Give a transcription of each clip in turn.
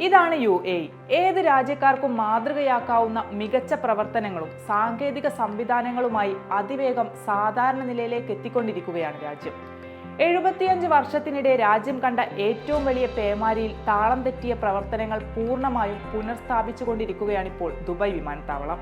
ഇതാണ് U A. ഏത് രാജ്യക്കാർക്കും മാതൃകയാക്കാവുന്ന മികച്ച പ്രവർത്തനങ്ങളും സാങ്കേതിക സംവിധാനങ്ങളുമായി അതിവേഗം സാധാരണ നിലയിലേക്ക് എത്തിക്കൊണ്ടിരിക്കുകയാണ് രാജ്യം. എഴുപത്തിയഞ്ച് വർഷത്തിനിടെ രാജ്യം കണ്ട ഏറ്റവും വലിയ പേമാരിയിൽ താളം തെറ്റിയ പ്രവർത്തനങ്ങൾ പൂർണമായും പുനഃസ്ഥാപിച്ചുകൊണ്ടിരിക്കുകയാണിപ്പോൾ ദുബായ് വിമാനത്താവളം.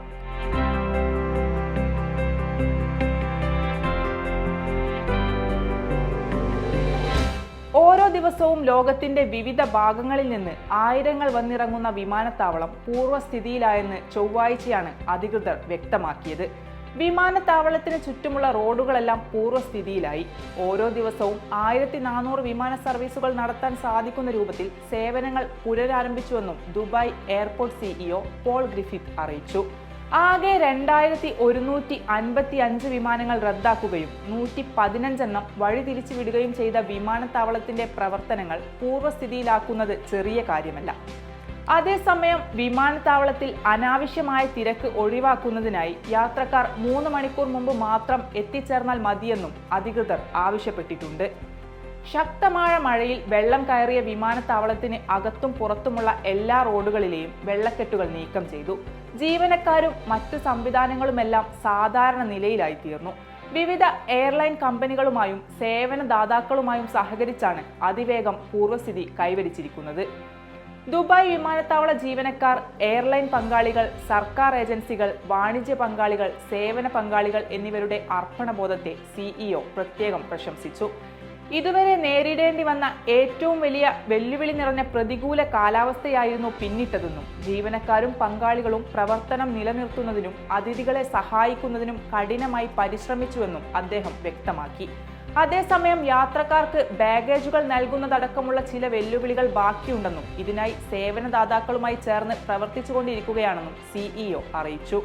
ഓരോ ദിവസവും ലോകത്തിന്റെ വിവിധ ഭാഗങ്ങളിൽ നിന്ന് ആയിരങ്ങൾ വന്നിറങ്ങുന്ന വിമാനത്താവളം പൂർവസ്ഥിതിയിലായെന്ന് ചൊവ്വാഴ്ചയാണ് അധികൃതർ വ്യക്തമാക്കിയത്. വിമാനത്താവളത്തിന് ചുറ്റുമുള്ള റോഡുകളെല്ലാം പൂർവസ്ഥിതിയിലായി ഓരോ ദിവസവും ആയിരത്തി നാനൂറ് വിമാന സർവീസുകൾ നടത്താൻ സാധിക്കുന്ന രൂപത്തിൽ സേവനങ്ങൾ പുനരാരംഭിച്ചുവെന്നും Dubai airport CEO Paul Griffiths അറിയിച്ചു. ആകെ രണ്ടായിരത്തി ഒരുന്നൂറ്റി അൻപത്തി അഞ്ച് വിമാനങ്ങൾ റദ്ദാക്കുകയും നൂറ്റി പതിനഞ്ചെണ്ണം വഴിതിരിച്ചു വിടുകയും ചെയ്ത വിമാനത്താവളത്തിന്റെ പ്രവർത്തനങ്ങൾ പൂർവസ്ഥിതിയിലാക്കുന്നത് ചെറിയ കാര്യമല്ല. അതേസമയം വിമാനത്താവളത്തിൽ അനാവശ്യമായ തിരക്ക് ഒഴിവാക്കുന്നതിനായി യാത്രക്കാർ മൂന്ന് മണിക്കൂർ മുമ്പ് മാത്രം എത്തിച്ചേർന്നാൽ മതിയെന്നും അധികൃതർ ആവശ്യപ്പെട്ടിട്ടുണ്ട്. ശക്തമായ മഴയിൽ വെള്ളം കയറിയ വിമാനത്താവളത്തിന് അകത്തും പുറത്തുമുള്ള എല്ലാ റോഡുകളിലെയും വെള്ളക്കെട്ടുകൾ നീക്കം ചെയ്തു. ജീവനക്കാരും മറ്റു സംവിധാനങ്ങളുമെല്ലാം സാധാരണ നിലയിലായി തീർന്നു വിവിധ എയർലൈൻ കമ്പനികളുമായും സേവനദാതാക്കളുമായും സഹകരിച്ചാണ് അതിവേഗം പൂർവസ്ഥിതി കൈവരിച്ചിരിക്കുന്നത്. ദുബായ് വിമാനത്താവള ജീവനക്കാർ എയർലൈൻ പങ്കാളികൾ സർക്കാർ ഏജൻസികൾ വാണിജ്യ പങ്കാളികൾ സേവന പങ്കാളികൾ എന്നിവരുടെ അർപ്പണബോധത്തെ സിഇഒ പ്രത്യേകം പ്രശംസിച്ചു. ഇതുവരെ നേരിടേണ്ടി വന്ന ഏറ്റവും വലിയ വെല്ലുവിളി നിറഞ്ഞ പ്രതികൂല കാലാവസ്ഥയായിരുന്നു പിന്നിട്ടതെന്നും ജീവനക്കാരും പങ്കാളികളും പ്രവർത്തനം നിലനിർത്തുന്നതിനും അതിഥികളെ സഹായിക്കുന്നതിനും കഠിനമായി പരിശ്രമിച്ചുവെന്നും അദ്ദേഹം വ്യക്തമാക്കി. അതേസമയം യാത്രക്കാർക്ക് ബാഗേജുകൾ നൽകുന്നതടക്കമുള്ള ചില വെല്ലുവിളികൾ ബാക്കിയുണ്ടെന്നും ഇതിനായി സേവനദാതാക്കളുമായി ചേർന്ന് പ്രവർത്തിച്ചുകൊണ്ടിരിക്കുകയാണെന്നും സിഇഒ അറിയിച്ചു.